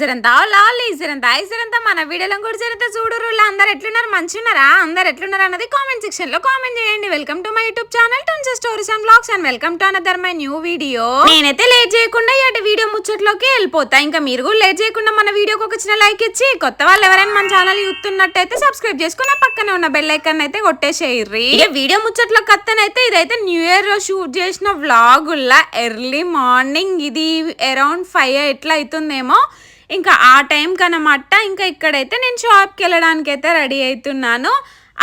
జరంతా లాల్ జరంతా జరంతా మన వీడియోలో కూడా జరిగితే చూడరు అందరు ఎట్లున్నారు? మంచిన్నారా అందరు ఎట్లున్నారు అన్నది కామెంట్ సెక్షన్లో కామెంట్ చేయండి. Welcome to my YouTube channel toons stories and blogs and welcome to another my new video నేనైతే లేట్ చేయకుండా ఇటు వీడియో ముచ్చట్లోకి వెళ్ళిపోతా. ఇంకా మీరు కూడా లేట్ చేయకుండా మన వీడియోకి ఒక చిన్న లైక్ ఇచ్చి కొత్త వాళ్ళు ఎవరైనా మన ఛానల్ చూస్తున్నట్టయితే సబ్స్క్రైబ్ చేసుకుని ఆ పక్కనే ఉన్న బెల్ ఐకాన్ అయితే కొట్టేసేయర్రి వీడియో ముచ్చట్లో కత్తనైతే ఇదైతే న్యూ ఇయర్ షూట్ చేసిన వ్లాగుల్లా ఎర్లీ మార్నింగ్ ఇది అరౌండ్ ఫైవ్ ఎట్లా అవుతుందేమో ఇంకా ఆ టైం కనమాట ఇంకా ఇక్కడైతే నేను షాప్కి వెళ్ళడానికి అయితే రెడీ అవుతున్నాను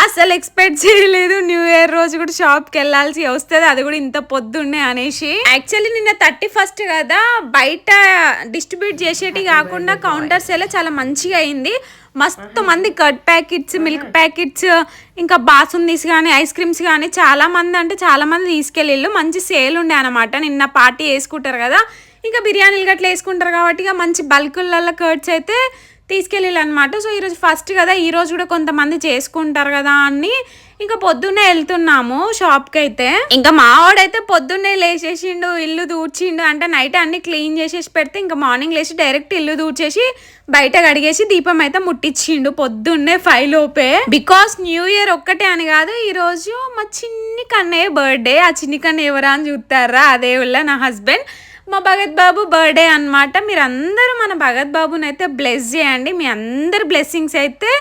అసలు ఎక్స్పెక్ట్ చేయలేదు. న్యూ ఇయర్ రోజు కూడా షాప్కి వెళ్ళాల్సి వస్తుంది. అది కూడా ఇంత పొద్దున్నే అనేసి. యాక్చువల్లీ నిన్న థర్టీ ఫస్ట్ కదా బయట డిస్ట్రిబ్యూట్ చేసేటి కాకుండా కౌంటర్స్ సేల్ చాలా మంచిగా అయింది. మస్తు మంది కట్ ప్యాకెట్స్ మిల్క్ ప్యాకెట్స్ ఇంకా బాసుందీస్ కానీ ఐస్ క్రీమ్స్ కానీ చాలా మంది అంటే చాలా మంది తీసుకెళ్ళిళ్ళు. మంచి సేల్ ఉండే అనమాట నిన్న పార్టీ వేసుకుంటారు కదా. ఇంకా బిర్యానీలు గట్లా వేసుకుంటారు కాబట్టి ఇక మంచి బల్కులలో కర్డ్స్ అయితే తీసుకెళ్ళాలన్నమాట సో ఈరోజు ఫస్ట్ కదా ఈరోజు కూడా కొంతమంది చేసుకుంటారు కదా అని ఇంకా పొద్దున్నే వెళ్తున్నాము షాప్కి అయితే ఇంకా మావాడైతే పొద్దున్నే లేచేసిండు ఇల్లు దూడ్చిండు అంటే నైట్ అన్ని క్లీన్ చేసేసి పెడితే ఇంకా మార్నింగ్ లేచి డైరెక్ట్ ఇల్లు దూర్చేసి బయట కడిగేసి దీపం అయితే ముట్టించిండు పొద్దున్నే ఫైవ్ లోపే. బికాస్ న్యూ ఇయర్ ఒక్కటే అని కాదు ఈరోజు మా చిన్ని కన్నయ్య బర్త్డే ఆ చిన్ని కన్నయ్య ఎవరా అని చూస్తారా? అదే వాళ్ళ నా హస్బెండ్. మా భగత్ బాబు బర్త్డే అనమాట మీరు అందరూ మన భగత్ బాబుని అయితే బ్లెస్ చేయండి. మీ అందరి బ్లెస్సింగ్స్ అయితే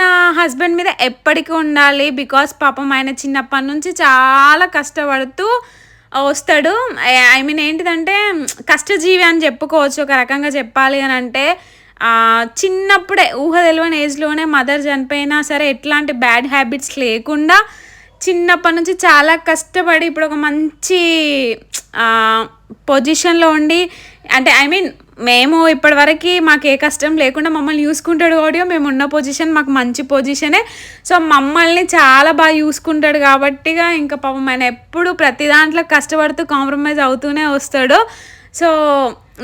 నా హస్బెండ్ మీద ఎప్పటికీ ఉండాలి. బికాస్ పాపం ఆయన చిన్నప్పటి నుంచి చాలా కష్టపడుతూ వస్తాడు. ఐ మీన్ ఏంటిదంటే కష్టజీవి అని చెప్పుకోవచ్చు. ఒక రకంగా చెప్పాలి అని అంటే చిన్నప్పుడే ఊహ తెలియని ఏజ్లోనే మదర్ చనిపోయినా సరే ఎట్లాంటి బ్యాడ్ హ్యాబిట్స్ లేకుండా చిన్నప్పటి నుంచి చాలా కష్టపడి ఇప్పుడు ఒక మంచి పొజిషన్లో ఉండి అంటే ఐ మీన్ మేము ఇప్పటివరకు మాకు ఏ కష్టం లేకుండా మమ్మల్ని చూసుకుంటాడు కాబట్టి మేము ఉన్న పొజిషన్ మాకు మంచి పొజిషనే. సో మమ్మల్ని చాలా బాగా చూసుకుంటాడు కాబట్టిగా ఇంకా పాపం ఆయన ఎప్పుడు ప్రతి దాంట్లో కష్టపడుతూ కాంప్రమైజ్ అవుతూనే వస్తాడు. సో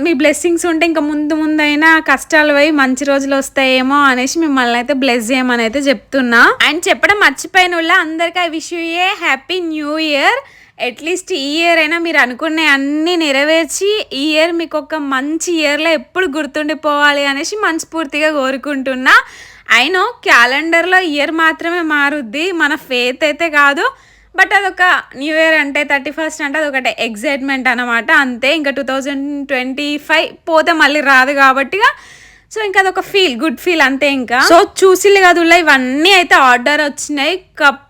మీ బ్లెస్సింగ్స్ ఉంటే ఇంకా ముందు ముందైనా కష్టాలు పోయి మంచి రోజులు వస్తాయేమో అనేసి మిమ్మల్ని అయితే బ్లెస్ చేయమని అయితే చెప్తున్నా. అండ్ చెప్పడం మర్చిపోయిన వాళ్ళ అందరికీ I wish you a happy new year. At least ఈ ఇయర్ అయినా మీరు అనుకునే అన్నీ నెరవేర్చి ఈ ఇయర్ మీకు ఒక మంచి ఇయర్లో ఎప్పుడు గుర్తుండిపోవాలి అనేసి మనస్ఫూర్తిగా కోరుకుంటున్నా. అయినో క్యాలెండర్లో ఇయర్ మాత్రమే మారుద్ది మన ఫేత్ అయితే కాదు. బట్ అదొక న్యూ ఇయర్ అంటే థర్టీ ఫస్ట్ అంటే అదొకటి ఎగ్జైట్మెంట్ అనమాట అంతే ఇంకా టూ థౌజండ్ ట్వంటీ ఫైవ్ పోతే మళ్ళీ రాదు కాబట్టి సో ఇంకా అదొక ఫీల్ గుడ్ ఫీల్ అంతే ఇంకా. సో చూసిలే కదా ఇవన్నీ అయితే ఆర్డర్ వచ్చినాయి. కప్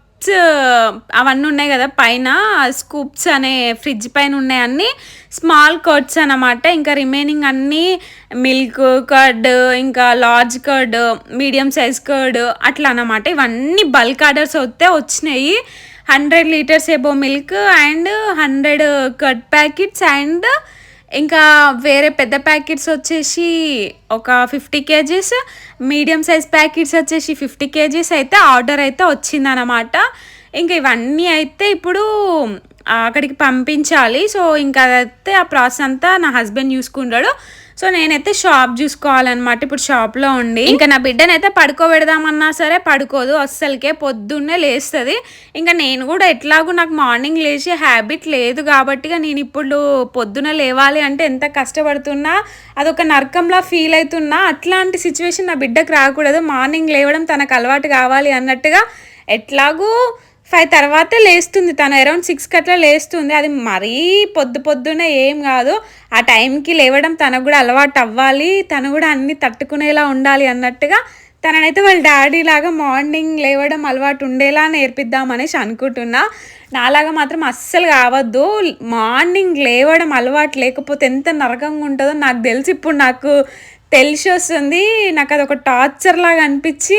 అవన్నీ ఉన్నాయి కదా పైన స్కూప్స్ అనే ఫ్రిడ్జ్ పైన ఉన్నాయి అన్ని స్మాల్ కర్డ్స్ అనమాట ఇంకా రిమైనింగ్ అన్నీ మిల్క్ కర్డ్ ఇంకా large curd medium size curd అట్లా అనమాట ఇవన్నీ బల్క్ ఆర్డర్స్ వస్తే వచ్చినాయి. Hundred litres above milk and hundred curd packets and ఇంకా వేరే పెద్ద ప్యాకెట్స్ వచ్చేసి ఒక fifty KGs medium size packets వచ్చేసి ఫిఫ్టీ కేజీస్ అయితే ఆర్డర్ అయితే వచ్చిందనమాట ఇంకా ఇవన్నీ అయితే ఇప్పుడు అక్కడికి పంపించాలి. సో ఇంకా అయితే ఆ ప్రాసెస్ అంతా నా హస్బెండ్ చూసుకుంటాడు. సో నేనైతే షాప్ చూసుకోవాలన్నమాట ఇప్పుడు షాప్లో ఉండి. ఇంకా నా బిడ్డనైతే పడుకోబెడదామన్నా సరే పడుకోదు అస్సలకే పొద్దున్నే లేస్తుంది. ఇంకా నేను కూడా ఎట్లాగూ నాకు మార్నింగ్ లేచి హ్యాబిట్ లేదు కాబట్టి నేను ఇప్పుడు పొద్దున లేవాలి అంటే ఎంత కష్టపడుతున్నా అదొక నరకంలా ఫీల్ అవుతున్నా అట్లాంటి సిచ్యువేషన్ నా బిడ్డకు రాకూడదు. మార్నింగ్ లేవడం తనకు అలవాటు కావాలి అన్నట్టుగా ఎట్లాగూ ఫైవ్ తర్వాత లేస్తుంది. తను అరౌండ్ సిక్స్కి అట్లా లేస్తుంది. అది మరీ పొద్దు పొద్దున ఏం కాదు. ఆ టైంకి లేవడం తనకు కూడా అలవాటు అవ్వాలి తను కూడా అన్ని తట్టుకునేలా ఉండాలి అన్నట్టుగా తననైతే వాళ్ళ డాడీ లాగా మార్నింగ్ లేవడం అలవాటు ఉండేలా నేర్పిద్దామనేసి అనుకుంటున్నా. నాలాగా మాత్రం అస్సలు కావద్దు. మార్నింగ్ లేవడం అలవాటు లేకపోతే ఎంత నరకంగా ఉంటుందో నాకు తెలిసి ఇప్పుడు నాకు తెలిసి వస్తుంది నాకు అది ఒక టార్చర్ లాగా అనిపించి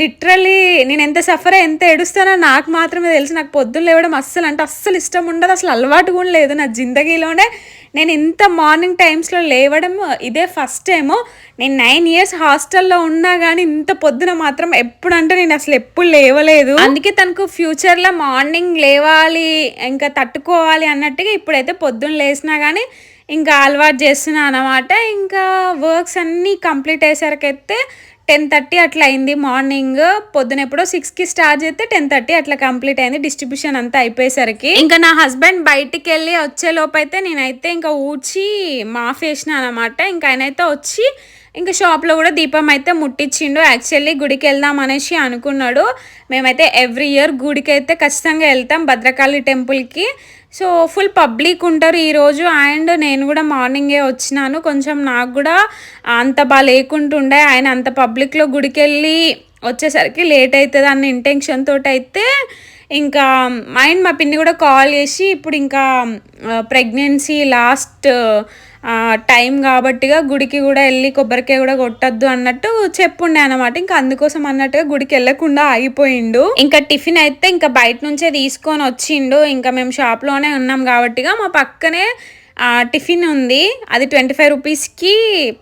లిటరలీ నేను ఎంత సఫర్ ఎంత ఏడుస్తానో నాకు మాత్రమే తెలుసు. నాకు పొద్దున్న లేవడం అస్సలు అంటే అస్సలు ఇష్టం ఉండదు. అసలు అలవాటు కూడా లేదు నా జిందగీలోనే. నేను ఇంత మార్నింగ్ టైమ్స్లో లేవడం ఇదే ఫస్ట్ టైము. నేను నైన్ ఇయర్స్ హాస్టల్లో ఉన్నా కానీ ఇంత పొద్దున మాత్రం ఎప్పుడంటే నేను అసలు ఎప్పుడు లేవలేదు. అందుకే తనకు ఫ్యూచర్లో మార్నింగ్ లేవాలి ఇంకా తట్టుకోవాలి అన్నట్టుగా ఇప్పుడైతే పొద్దున్న లేసినా కానీ ఇంకా అలవాటు చేస్తున్నాను అనమాట ఇంకా వర్క్స్ అన్నీ కంప్లీట్ అయ్యేసరికి టెన్ థర్టీ అట్లా అయింది మార్నింగ్. పొద్దున ఎప్పుడో సిక్స్కి స్టార్ట్ చేస్తే టెన్ థర్టీ అట్లా కంప్లీట్ అయింది డిస్ట్రిబ్యూషన్ అంతా అయిపోయేసరికి. ఇంకా నా హస్బెండ్ బయటికి వెళ్ళి వచ్చే లోపు అయితే నేనైతే ఇంకా ఊడ్చి మాఫ్ వేసిన అనమాట ఇంకా ఆయనైతే వచ్చి ఇంకా షాప్లో కూడా దీపం అయితే ముట్టించిండు. యాక్చువల్లీ గుడికి వెళ్దాం అనేసి అనుకున్నాడు. మేమైతే ఎవ్రీ ఇయర్ గుడికి అయితే ఖచ్చితంగా వెళ్తాం భద్రకాళి టెంపుల్కి. సో ఫుల్ పబ్లిక్ ఉంటారు ఈరోజు అండ్ నేను కూడా మార్నింగే వచ్చినాను. కొంచెం నాకు కూడా అంత బాగా లేకుంటుండే ఆయన అంత పబ్లిక్లో గుడికి వెళ్ళి వచ్చేసరికి లేట్ అవుతుంది అన్న ఇంటెన్షన్ తోటి అయితే ఇంకా మైండ్ మా పిన్ని కూడా కాల్ చేసి ఇప్పుడు ఇంకా ప్రెగ్నెన్సీ లాస్ట్ టైం కాబట్టిగా గుడికి కూడా వెళ్ళి కొబ్బరికాయ కూడా కొట్టద్దు అన్నట్టు చెప్పుండే అనమాట ఇంకా అందుకోసం అన్నట్టుగా గుడికి వెళ్ళకుండా ఆగిపోయిండు. ఇంకా టిఫిన్ అయితే ఇంకా బయట నుంచే తీసుకొని వచ్చిండు. ఇంకా మేము షాప్లోనే ఉన్నాం కాబట్టిగా మా పక్కనే టిఫిన్ ఉంది. అది ట్వంటీ ఫైవ్ రూపీస్కి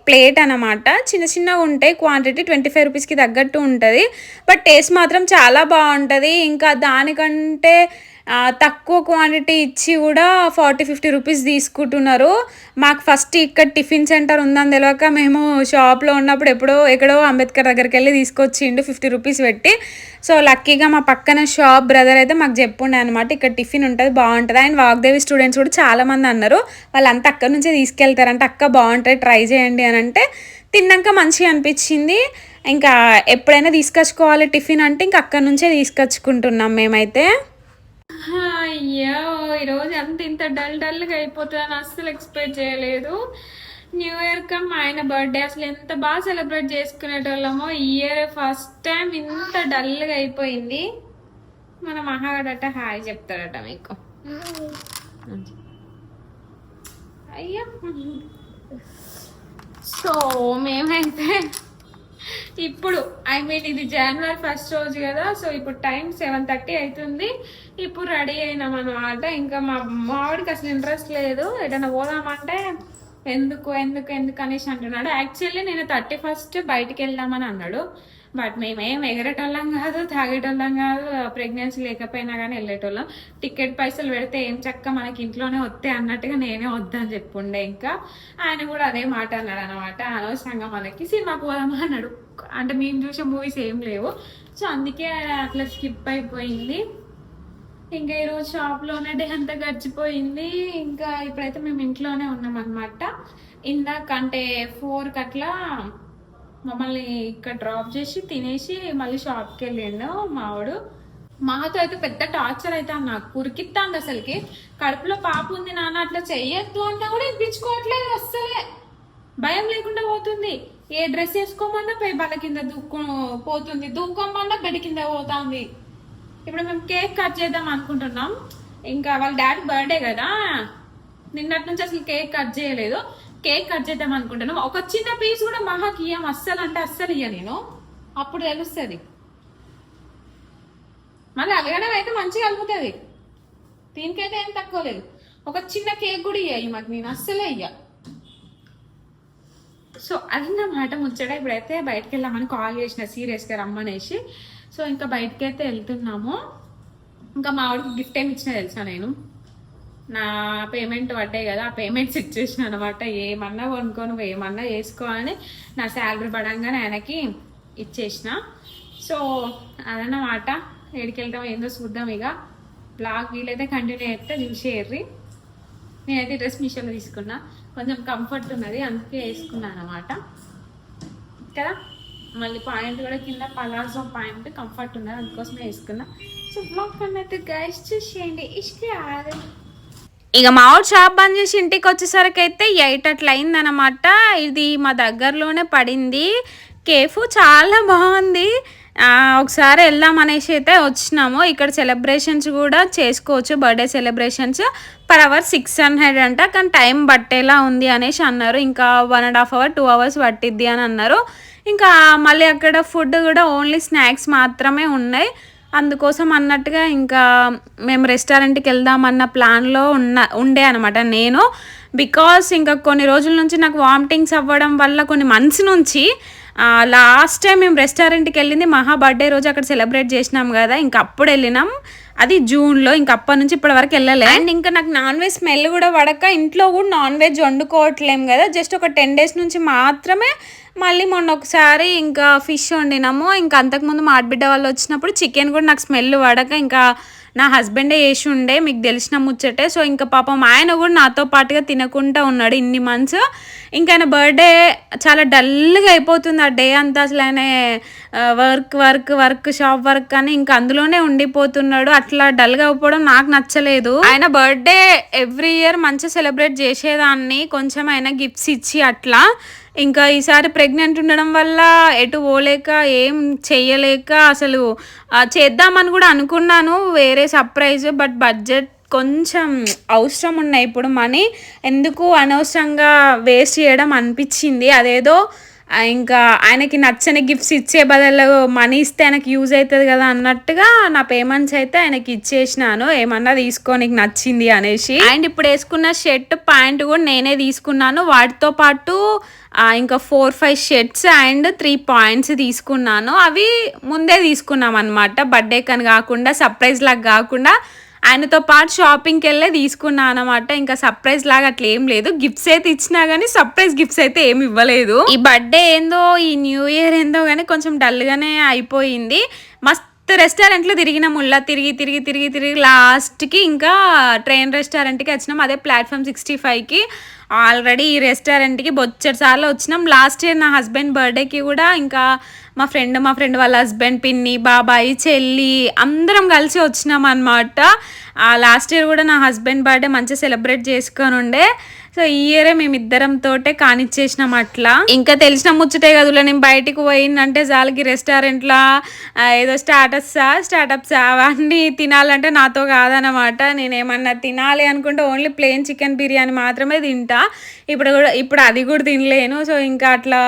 ప్లేట్ అనమాట చిన్న చిన్నగా ఉంటాయి. క్వాంటిటీ ట్వంటీ ఫైవ్ రూపీస్కి తగ్గట్టు ఉంటుంది. బట్ టేస్ట్ మాత్రం చాలా బాగుంటుంది. ఇంకా దానికంటే తక్కువ క్వాంటిటీ ఇచ్చి కూడా ఫార్టీ ఫిఫ్టీ రూపీస్ తీసుకుంటున్నారు. మాకు ఫస్ట్ ఇక్కడ టిఫిన్ సెంటర్ ఉందని తెలియక మేము షాప్లో ఉన్నప్పుడు ఎప్పుడో ఎక్కడో అంబేద్కర్ దగ్గరికి వెళ్ళి తీసుకొచ్చిండు ఫిఫ్టీ రూపీస్ పెట్టి. సో లక్కీగా మా పక్కన షాప్ బ్రదర్ అయితే మాకు చెప్పుండే అనమాట ఇక్కడ టిఫిన్ ఉంటుంది బాగుంటుంది. అండ్ వాగ్దేవి స్టూడెంట్స్ కూడా చాలామంది అన్నారు వాళ్ళంతా అక్కడ నుంచే తీసుకెళ్తారంటే అక్క బాగుంటుంది ట్రై చేయండి అని అంటే తిన్నాక మంచిగా అనిపించింది. ఇంకా ఎప్పుడైనా తీసుకొచ్చుకోవాలి టిఫిన్ అంటే ఇంకా అక్కడ నుంచే తీసుకొచ్చుకుంటున్నాం మేమైతే. అయ్యో ఈరోజు అంత ఇంత డల్ డల్గా అయిపోతుందని అస్సలు ఎక్స్పెక్ట్ చేయలేదు. న్యూ ఇయర్ కమ్ ఆయన బర్త్డే అసలు ఎంత బాగా సెలబ్రేట్ చేసుకునేటోళ్ళమో ఈ ఇయర్ ఫస్ట్ టైం ఇంత డల్గా అయిపోయింది. మన మహాగడట హాయ్ చెప్తాడట మీకు. అయ్యో. సో మేమైతే ఇప్పుడు ఐ మీన్ ఇది జనవరి ఫస్ట్ రోజు కదా సో ఇప్పుడు టైం సెవెన్ థర్టీ అవుతుంది ఇప్పుడు రెడీ అయినాం అనమాట ఇంకా మా మావాడికి అసలు ఇంట్రెస్ట్ లేదు. ఎటైనా పోదామంటే ఎందుకు ఎందుకు ఎందుకు అనేసి అంటున్నాడు. యాక్చువల్లీ నేను థర్టీ ఫస్ట్ బయటికి వెళ్దామని అన్నాడు. బట్ మేమేం ఎగరేటోళ్ళం కాదు తాగేటోళ్ళం కాదు ప్రెగ్నెన్సీ లేకపోయినా కానీ వెళ్ళేటోళ్ళం. టికెట్ పైసలు పెడితే ఏం చక్క మనకి ఇంట్లోనే వస్తే అన్నట్టుగా నేనే వద్దని చెప్పుండే ఇంకా. ఆయన కూడా అదే మాట అన్నాడు అనమాట అనవసరంగా మనకి సినిమాకి పోదామా అన్నాడు. అంటే మేము చూసే మూవీస్ ఏం లేవు. సో అందుకే అట్లా స్కిప్ అయిపోయింది. ఇంకా ఈరోజు షాప్లోనే డే అంతా గడిచిపోయింది. ఇంకా ఇప్పుడైతే మేము ఇంట్లోనే ఉన్నాం అనమాట ఇందాక అంటే ఫోర్కి అట్లా మమ్మల్ని ఇక్కడ డ్రాప్ చేసి తినేసి మళ్ళీ షాప్కి వెళ్ళిండు మావాడు మాతో అయితే పెద్ద టార్చర్ అయితే నాకు కురికిత్తాంది అసలుకి. కడుపులో పాప ఉంది నాన్న అట్లా చెయ్యొద్దు అంటే కూడా ఇప్పించుకోవట్లేదు అస్సలే. భయం లేకుండా పోతుంది. ఏ డ్రెస్ వేసుకోమన్నా పై బల కింద దూక్కు పోతుంది. దూక్కోమన్నా బెడ్ కింద పోతుంది. ఇప్పుడు మేము కేక్ కట్ చేద్దాం అనుకుంటున్నాం. ఇంకా వాళ్ళ డాడీ బర్త్డే కదా. నిన్నటి నుంచి అసలు కేక్ కట్ చేయలేదు. కేక్ కట్ చేద్దాం అనుకుంటున్నాం. ఒక చిన్న పీస్ కూడా మహాకి ఇయ్యం. అస్సలు అంటే అస్సలు ఇయ్య నేను. అప్పుడు తెలుస్తుంది. మళ్ళీ అలగడం అయితే మంచిగా కలుగుతుంది దీనికైతే ఏం తక్కువ లేదు. ఒక చిన్న కేక్ కూడా ఇయ్యాయి మాకు నేను అస్సలే ఇయ్య. సో అదన్నమాట ముచ్చట ఇప్పుడైతే బయటకు వెళ్దామని కాల్ చేసిన సీరియస్గా రమ్మనేసి. సో ఇంకా బయటకైతే అయితే వెళ్తున్నాము. ఇంకా మా ఆవిడకి గిఫ్ట్ ఏమి ఇచ్చినా తెలుసా నేను? నా పేమెంట్ పడ్డాయి కదా ఆ పేమెంట్స్ ఇచ్చేసిన అనమాట. ఏమన్నా కొనుక్కో నువ్వు ఏమన్నా వేసుకో అని నా శాలరీ పడంగానే ఆయనకి ఇచ్చేసిన. సో అదన్నమాట. ఎడికి వెళ్తాం ఏందో చూద్దాం ఇక. బ్లాగ్ వీలైతే కంటిన్యూ అయితే చూసేయర్రి. నేనైతే డ్రెస్ మిషన్లో తీసుకున్నా. కొంచెం కంఫర్ట్ ఉన్నది అందుకే వేసుకున్నాను అనమాట. కదా? మళ్ళీ పాయింట్ కూడా కింద పలాజో పాయింట్ కంఫర్ట్ ఉన్నది అందుకోసమే వేసుకున్నా. సో బ్లాగ్ అయితే గైస్ చూసేయండి. ఇష్ట ఇక మామిడి షాప్ బంద్ చేసి ఇంటికి వచ్చేసరికి అయితే ఎయిట్ అట్లా అయిందనమాట ఇది మా దగ్గరలోనే పడింది. కేఫ్ చాలా బాగుంది. ఒకసారి వెళ్దాం అనేసి అయితే వచ్చినాము. ఇక్కడ సెలబ్రేషన్స్ కూడా చేసుకోవచ్చు. Birthday celebrations. Per hour six hundred అంట. కానీ టైం పట్టేలా ఉంది అనేసి అన్నారు. ఇంకా one and half hour two hours పట్టిద్ది అని అన్నారు. ఇంకా మళ్ళీ అక్కడ ఫుడ్ కూడా ఓన్లీ స్నాక్స్ మాత్రమే ఉన్నాయి. అందుకోసం అన్నట్టుగా ఇంకా మేము రెస్టారెంట్కి వెళ్దామన్న ప్లాన్లో ఉన్న ఉండే అనమాట నేను. బికాస్ ఇంకా కొన్ని రోజుల నుంచి నాకు వామిటింగ్స్ అవ్వడం వల్ల కొన్ని మంత్స్ నుంచి లాస్ట్ టైం మేము రెస్టారెంట్కి వెళ్ళింది మహా బర్త్డే రోజు అక్కడ సెలబ్రేట్ చేసినాం కదా ఇంకా అప్పుడు వెళ్ళినాం. అది జూన్లో ఇంకా అప్పటి నుంచి ఇప్పటి వరకు వెళ్ళలే. అండ్ ఇంకా నాకు నాన్ వెజ్ స్మెల్ కూడా పడక ఇంట్లో కూడా నాన్ వెజ్ వండుకోవట్లేం కదా జస్ట్ ఒక టెన్ డేస్ నుంచి మాత్రమే మళ్ళీ మొన్న ఒకసారి ఇంకా ఫిష్ వండినాము. ఇంకా అంతకుముందు మా ఆడబిడ్డ వాళ్ళు వచ్చినప్పుడు చికెన్ కూడా నాకు స్మెల్ పడక ఇంకా నా హస్బెండే వేసి ఉండే మీకు తెలిసిన ముచ్చటే. సో ఇంకా పాపం ఆయన కూడా నాతో పాటుగా తినకుండా ఉన్నాడు ఇన్ని మంత్స్ ఇంకా ఆయన బర్త్డే చాలా డల్గా అయిపోతుంది ఆ డే అంతా అసలు ఆయన work work work shop work అని ఇంకా అందులోనే ఉండిపోతున్నాడు. అట్లా డల్గా అయిపోవడం నాకు నచ్చలేదు. ఆయన బర్త్డే ఎవ్రీ ఇయర్ మంచిగా సెలబ్రేట్ చేసేదాన్ని. కొంచెం ఆయన గిఫ్ట్స్ ఇచ్చి అట్లా. ఇంకా ఈసారి ప్రెగ్నెంట్ ఉండడం వల్ల ఎటు పోలేక ఏం చేయలేక అసలు చేద్దామని కూడా అనుకున్నాను. వేరే సర్ప్రైజ్ బట్ బడ్జెట్ కొంచెం అవసరం ఉన్నాయి ఇప్పుడు మనీ ఎందుకు అనవసరంగా వేస్ట్ చేయడం అనిపించింది. అదేదో ఇంకా ఆయనకి నచ్చని గిఫ్ట్స్ ఇచ్చే బదులు మనీ ఇస్తే ఆయనకి యూజ్ అవుతుంది కదా అన్నట్టుగా నా పేమెంట్స్ అయితే ఆయనకి ఇచ్చేసినాను. ఏమన్నా తీసుకోనికి నచ్చింది అనేసి. అండ్ ఇప్పుడు వేసుకున్న షర్ట్ ప్యాంట్ కూడా నేనే తీసుకున్నాను. వాటితో పాటు ఇంకా four five shirts and three pants తీసుకున్నాను. అవి ముందే తీసుకున్నాం అనమాట బర్త్డే కని కాకుండా సర్ప్రైజ్ లాగా కాకుండా ఆయనతో పాటు షాపింగ్కి వెళ్ళే తీసుకున్నాను అనమాట ఇంకా సర్ప్రైజ్ లాగా అట్లా ఏం లేదు. గిఫ్ట్స్ అయితే ఇచ్చినా కానీ సర్ప్రైజ్ గిఫ్ట్స్ అయితే ఏమి ఇవ్వలేదు. ఈ బర్త్డే ఏందో ఈ న్యూ ఇయర్ ఏందో కానీ కొంచెం డల్గానే అయిపోయింది. మస్త్ రెస్టారెంట్లో తిరిగినాం. ఉల్లా తిరిగి తిరిగి తిరిగి తిరిగి లాస్ట్కి ఇంకా ట్రైన్ రెస్టారెంట్కి వచ్చినాం. అదే ప్లాట్ఫామ్ సిక్స్టీ ఫైవ్కి. ఆల్రెడీ ఈ రెస్టారెంట్కి బొచ్చటి సార్లు వచ్చినాం. లాస్ట్ ఇయర్ నా హస్బెండ్ బర్త్డేకి కూడా ఇంకా మా ఫ్రెండ్ మా ఫ్రెండ్ వాళ్ళ హస్బెండ్ పిన్ని బాబాయి చెల్లి అందరం కలిసి వచ్చినాం అనమాట లాస్ట్ ఇయర్ కూడా నా హస్బెండ్ బర్త్డే మంచిగా సెలబ్రేట్ చేసుకొని ఉండే. సో ఈ ఇయరే మేమిద్దరం తోటే కానిచ్చేసినాం అట్లా. ఇంకా తెలిసిన ముచ్చటే కదులే నేను బయటికి పోయిందంటే జాలకి రెస్టారెంట్లో ఏదో స్టార్టప్సా స్టార్టప్సా అవన్నీ తినాలంటే నాతో కాదనమాట నేను ఏమన్నా తినాలి అనుకుంటే ఓన్లీ ప్లెయిన్ చికెన్ బిర్యానీ మాత్రమే తింటా. ఇప్పుడు కూడా ఇప్పుడు అది కూడా తినలేను. సో ఇంకా అట్లా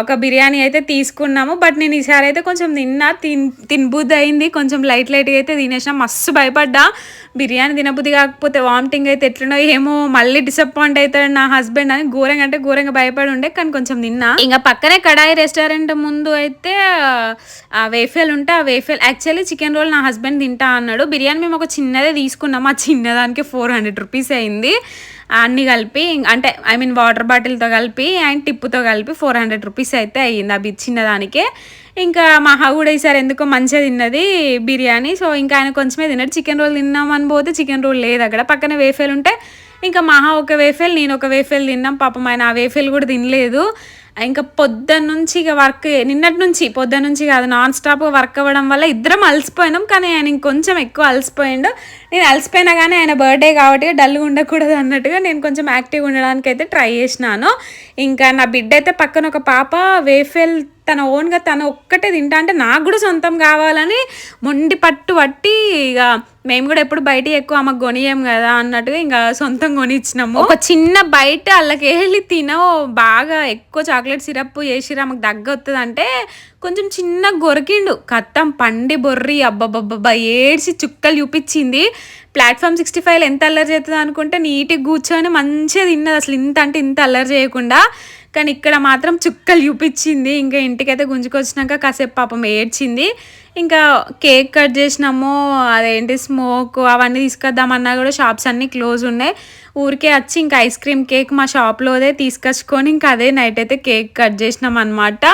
ఒక బిర్యానీ అయితే తీసుకున్నాము బట్ నేను ఈసారి అయితే కొంచెం తిన్నా తిన్ తినబుద్ధి అయింది కొంచెం లైట్ లైట్గా అయితే తినేసిన మస్తు భయపడ్డా. బిర్యానీ తినబుద్ధి కాకపోతే వామిటింగ్ అయితే ఎట్లనో ఏమో మళ్ళీ డిసప్పాయింట్ అవుతాడు నా హస్బెండ్ అని ఘోరంగా అంటే ఘోరంగా భయపడి ఉండే. కానీ కొంచెం తిన్నా ఇంకా పక్కనే కడాయి రెస్టారెంట్ ముందు అయితే ఆ వేఫెల్ ఉంటే ఆ వేఫెల్ యాక్చువల్లీ చికెన్ రోల్ నా హస్బెండ్ తింటా అన్నాడు. బిర్యానీ మేము ఒక చిన్నదే తీసుకున్నాం ఆ చిన్నదానికి ఫోర్ హండ్రెడ్ రూపీస్ అయింది. అన్నీ కలిపి అంటే ఐ మీన్ వాటర్ బాటిల్తో కలిపి అండ్ టిప్పుతో కలిపి ఫోర్ హండ్రెడ్ రూపీస్ అయితే అయ్యింది అవి దానికే ఇంకా మహా కూడా ఈసారి ఎందుకో మంచిగా తిన్నది బిర్యానీ. సో ఇంకా ఆయన కొంచెమే తిన్నాడు. చికెన్ రోల్ తిన్నామని పోతే చికెన్ రోల్ లేదు అక్కడ. పక్కన వేఫెల్ ఉంటే ఇంకా మహా ఒక వేఫెల్ నేను ఒక వేఫెల్ తిన్నాం. పాపం ఆయన ఆ వేఫెల్ కూడా తినలేదు. ఇంకా పొద్దున్న నుంచి ఇక వర్క్ నిన్నటి నుంచి పొద్దున్న నుంచి కాదు నాన్ స్టాప్ వర్క్ అవ్వడం వల్ల ఇద్దరం అలసిపోయినాం కానీ ఆయన ఇంకొంచెం ఎక్కువ అలసిపోయిండు. నేను అలసిపోయినా కానీ ఆయన బర్త్డే కాబట్టి డల్గా ఉండకూడదు అన్నట్టుగా నేను కొంచెం యాక్టివ్గా ఉండడానికి అయితే ట్రై చేసినాను. ఇంకా నా బిడ్డ అయితే పక్కన ఒక పాప వేఫెల్ తన ఓన్గా తను ఒక్కటే తింటా అంటే నాకు కూడా సొంతం కావాలని మొండి పట్టు పట్టి ఇక మేము కూడా ఎప్పుడు బయట ఎక్కువ ఆమెకు కొనియం కదా అన్నట్టుగా ఇంకా సొంతం కొనిచ్చినాము. ఒక చిన్న బయట వాళ్ళకి వెళ్ళి తినో బాగా ఎక్కువ చాక్లెట్ సిరప్ చేసి ఆమెకు దగ్గొస్తుంది అంటే కొంచెం చిన్న గొరికిండు కత్తం పండి బొర్రి అబ్బబ్బబ్బబ్బా ఏడ్చి చుక్కలు చూపించింది. ప్లాట్ఫామ్ సిక్స్టీ ఫైవ్లో ఎంత అల్లరి చేస్తుంది అనుకుంటే నీట్గా కూర్చొని మంచిగా తిన్నది అసలు ఇంత అంటే ఇంత అల్లరి చేయకుండా. కానీ ఇక్కడ మాత్రం చుక్కలు చూపించింది. ఇంకా ఇంటికైతే గుంజుకొచ్చినాక కాసేపు పాపం ఏడ్చింది. ఇంకా కేక్ కట్ చేసినాము అదేంటి స్మోక్ అవన్నీ తీసుకొద్దామన్నా కూడా షాప్స్ అన్నీ క్లోజ్ ఉన్నాయి. ఊరికే వచ్చి ఇంకా ఐస్ క్రీమ్ కేక్ మా షాప్లోదే తీసుకొచ్చుకొని ఇంకా అదే నైట్ అయితే కేక్ కట్ చేసినాం అనమాట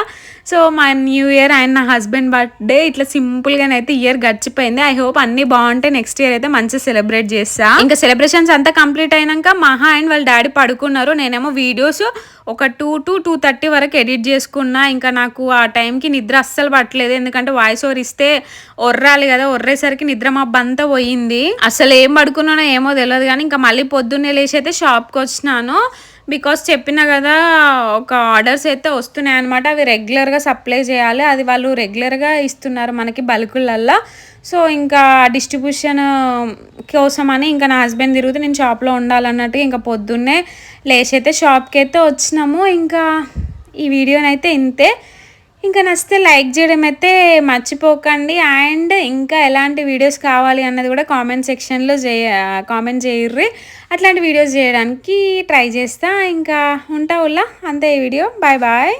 సో మా న్యూ ఇయర్ అండ్ నా హస్బెండ్ బర్త్డే. ఇట్లా సింపుల్గానే అయితే ఇయర్ గడిచిపోయింది. ఐ హోప్ అన్ని బాగుంటాయి నెక్స్ట్ ఇయర్ అయితే మంచిగా సెలబ్రేట్ చేస్తా. ఇంకా సెలబ్రేషన్స్ అంతా కంప్లీట్ అయినాక మహా అండ్ వాళ్ళ డాడీ పడుకున్నారు. నేనేమో వీడియోస్ ఒక టూ టు టూ థర్టీ వరకు ఎడిట్ చేసుకున్నా. ఇంకా నాకు ఆ టైంకి నిద్ర అస్సలు పట్టలేదు. ఎందుకంటే వాయిస్ ఓవర్ ఇస్తే ఒర్రాలి కదా. ఒర్రేసరికి నిద్ర మా పోయింది. అసలు ఏం పడుకున్నానో ఏమో తెలియదు కానీ ఇంకా మళ్ళీ పొద్దున్నే లేచి అయితే షాప్కి వచ్చినాను. బికాస్ చెప్పిన కదా ఒక ఆర్డర్స్ అయితే వస్తున్నాయి అనమాట అవి రెగ్యులర్గా సప్లై చేయాలి. అది వాళ్ళు రెగ్యులర్గా ఇస్తున్నారు మనకి బల్కులల్లో. సో ఇంకా డిస్ట్రిబ్యూషన్ కోసమని ఇంకా నా హస్బెండ్ తిరుగుతూ నేను షాప్లో ఉండాలన్నట్టు ఇంకా పొద్దున్నే లేచి అయితే షాప్కి అయితే వచ్చినాము. ఇంకా ఈ వీడియోనైతే ఇంతే. ఇంకా నచ్చితే లైక్ చేయడం అయితే మర్చిపోకండి. అండ్ ఇంకా ఎలాంటి వీడియోస్ కావాలి అన్నది కూడా కామెంట్ సెక్షన్లో చేయ కామెంట్ చేయర్రి. అట్లాంటి వీడియోస్ చేయడానికి ట్రై చేస్తా. ఇంకా ఉంటావులా అంతే ఈ వీడియో. Bye bye.